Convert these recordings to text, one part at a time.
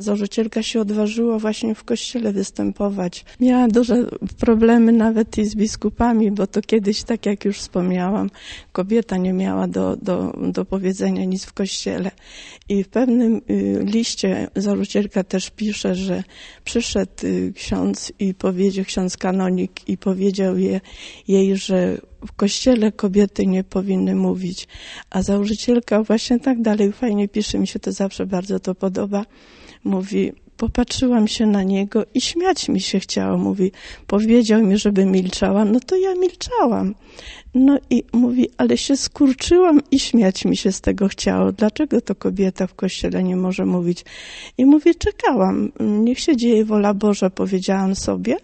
Założycielka się odważyła właśnie w kościele występować. Miała duże problemy nawet i z biskupami, bo to kiedyś, tak jak już wspomniałam, kobieta nie miała do, do, do powiedzenia nic w kościele. I w pewnym y, liście założycielka też pisze, że przyszedł y, ksiądz i powiedział, ksiądz kanonik i powiedział je, jej, że w kościele kobiety nie powinny mówić, a założycielka właśnie tak dalej fajnie pisze, mi się to zawsze bardzo to podoba. Mówi, popatrzyłam się na niego i śmiać mi się chciało. Mówi, powiedział mi, żeby milczała, no to ja milczałam. No i mówi, ale się skurczyłam i śmiać mi się z tego chciało. Dlaczego to kobieta w kościele nie może mówić? I mówi, czekałam. Niech się dzieje wola Boża, powiedziałam sobie,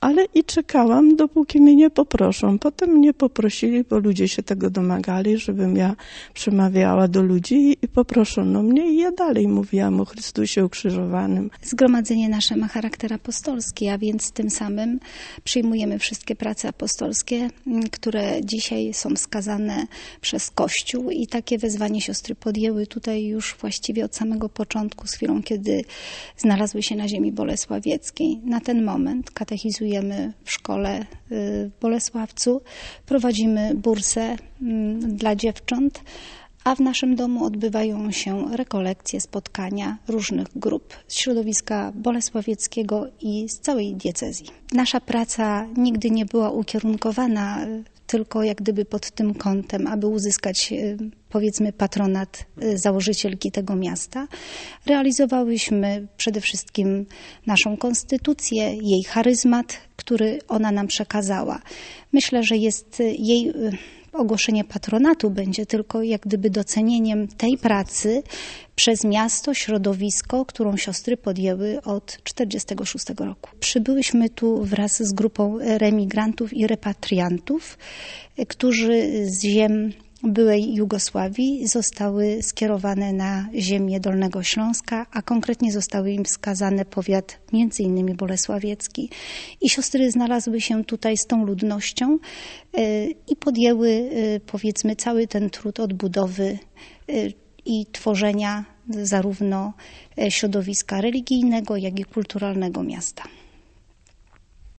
ale i czekałam, dopóki mnie nie poproszą. Potem mnie poprosili, bo ludzie się tego domagali, żebym ja przemawiała do ludzi i poproszono mnie i ja dalej mówiłam o Chrystusie ukrzyżowanym. Zgromadzenie nasze ma charakter apostolski, a więc tym samym przyjmujemy wszystkie prace apostolskie, które dzisiaj są skazane przez Kościół i takie wezwanie siostry podjęły tutaj już właściwie od samego początku, z chwilą, kiedy znalazły się na ziemi bolesławieckiej. Na ten moment katechizujemy w szkole y, w Bolesławcu, prowadzimy bursę mm, dla dziewcząt, a w naszym domu odbywają się rekolekcje, spotkania różnych grup z środowiska bolesławieckiego i z całej diecezji. Nasza praca nigdy nie była ukierunkowana tylko jak gdyby pod tym kątem, aby uzyskać e, powiedzmy patronat e, założycielki tego miasta. Realizowałyśmy przede wszystkim naszą konstytucję, jej charyzmat, który ona nam przekazała. Myślę, że jest jej e, ogłoszenie patronatu będzie tylko jak gdyby docenieniem tej pracy przez miasto, środowisko, którą siostry podjęły od 1946 roku. Przybyłyśmy tu wraz z grupą remigrantów i repatriantów, którzy z ziem byłej Jugosławii zostały skierowane na ziemię Dolnego Śląska, a konkretnie zostały im wskazane powiat innymi bolesławiecki. I siostry znalazły się tutaj z tą ludnością e, i podjęły e, powiedzmy cały ten trud odbudowy e, i tworzenia zarówno środowiska religijnego, jak i kulturalnego miasta.